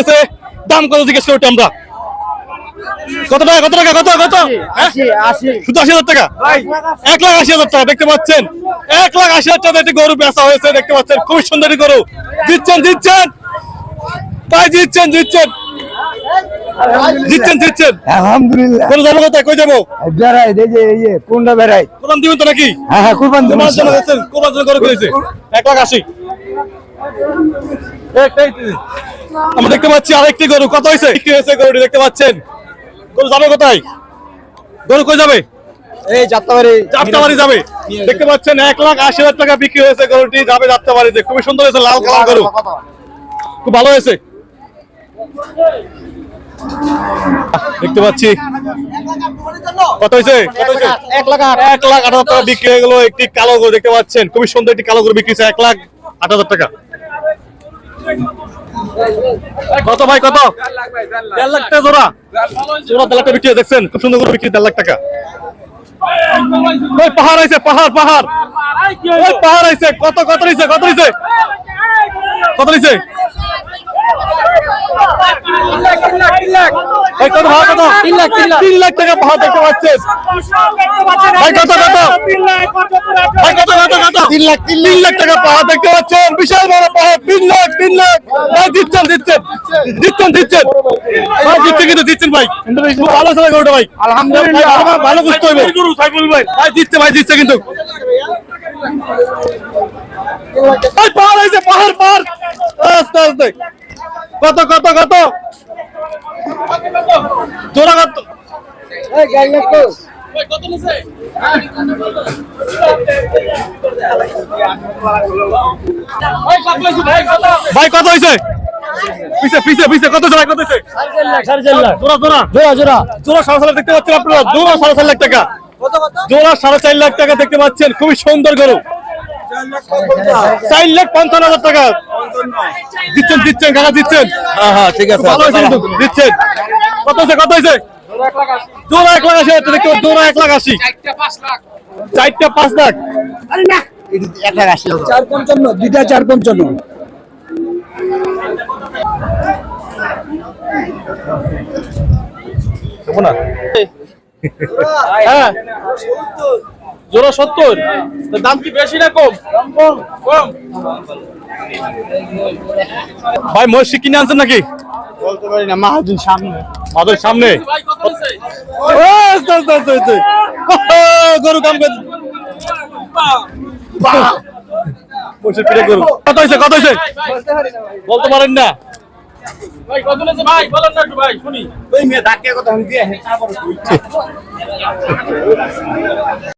করতেছে দাম কত জিজ্ঞেস করতে আমরা। কত টাকা কত টাকা কত কত? হ্যাঁ? শুধু আশি হাজার টাকা? এক লাখ আশি হাজার টাকা দেখতে পাচ্ছেন? এক লাখ আশি হাজার টাকা একটি গরু বেচা হয়েছে দেখতে পাচ্ছেন? খুবই সুন্দর গরু। দিচ্ছেন দিচ্ছেন? ভাই দিচ্ছেন দিচ্ছেন? আলহামদুলিল্লাহ। কোন যাব কোথায় কই যাব? বেড়াই এই যে এই যে কোনটা বেড়াই। কোরবান দিবেন তো নাকি? হ্যাঁ হ্যাঁ কুরবান দেবো কোরবান জন্য কোরবান জন্য গরু এক লাখ আশি। একটাই। আমরা দেখতে পাচ্ছি আরেকটি গরু। কত হয়েছে? কি হয়েছে গরুটি দেখতে পাচ্ছেন? গরু যাবে কোথায়? গরু কই যাবে? এই যাত্রাবাড়ি। যাত্রাবাড়ি যাবে। দেখতে পাচ্ছেন এক লাখ আশি হাজার টাকা বিক্রি হয়েছে গরুটি। যাবে যাত্রাবাড়িতে। খুবই সুন্দর হয়েছে লাল কালার গরু। খুব ভালো হয়েছে। দেখতে পাচ্ছি। কত হয়েছে? কত হয়েছে? এক লাখ এক লাখ আট হাজার টাকা বিক্রি হয়ে গেল একটি কালো গরু। দেখতে পাচ্ছেন খুবই সুন্দর একটি কালো গরু বিক্রি হয়েছে এক লাখ আট হাজার টাকা। কত ভাই, কত? দেড় লাখ টাকা জোড়া। জোড়া দেড় লাখ টাকা দেখছেন? খুব সুন্দর করে বিক্রি, দেড় লাখ টাকা। পাহাড় আইছে পাহাড় পাহাড়। পাহাড় আইছে কত কত নিছে কত নিছে? কত নিছে? কত ভাড়া কত তিন লাখ টাকা ভাড়া দেখতে পাচ্ছেন। ভাই কত কত? ভাই কত কত কত? তিন লাখ তিন লাখ। টাকা পাহাড় দেখতে পাচ্ছেন। বিশাল বড় পাহাড় তিন লাখ তিন লাখ। ভাই দিচ্ছেন দিচ্ছেন। দিচ্ছেন দিচ্ছেন। ভাই দিচ্ছেন কিন্তু দিচ্ছেন ভাই। খুব ভালো ভাই। আলহামদুলিল্লাহ। ভাই, ভালো- বুঝতে হবে। ভাই। দিচ্ছে ভাই দিচ্ছে কিন্তু। ভাই পাহাড় হয়েছে পাহাড় পাহাড়। আস্তে আস্তে। কত কত কত? জোড়া কত? ভাই কত হয়েছে? পিছে পিছে পিছে কত জোড়া কত হয়েছে? জোড়া জোড়া। জোড়া জোড়া। জোড়া সাড়ে চার লাখ দেখতে পাচ্ছেন আপনারা? জোড়া সাড়ে চার লাখ টাকা। জোড়া সাড়ে চার লাখ টাকা দেখতে পাচ্ছেন। খুবই সুন্দর গরু। চার লাখ পঞ্চান্ন হাজার টাকা। দিচ্ছেন দিচ্ছেন কাকা দিচ্ছেন। হ্যাঁ হ্যাঁ ঠিক আছে ভালো হয়েছে কিন্তু। দিচ্ছেন। কত হয়েছে কত হয়েছে? জোড়া এক লাখ আশি টাকা দেখতে জোড়া এক লাখ আশি। চারটা পাঁচ লাখ। এক লাখ। আশি চার পঞ্চান্ন দুইটা চার পঞ্চান্ন। না। হ্যাঁ। জোড়া সত্তর। দাম কি বেশি না কম। কম। ভাই মহিষী কিনে আনছেন নাকি? বলতে পারি না মাহাদিন সামনে। আমাদের সামনে? গরু কাম করে মহিষের পিঠে গরু। কত হয়েছে কত হয়েছে? বলতে পারেন না। ভাই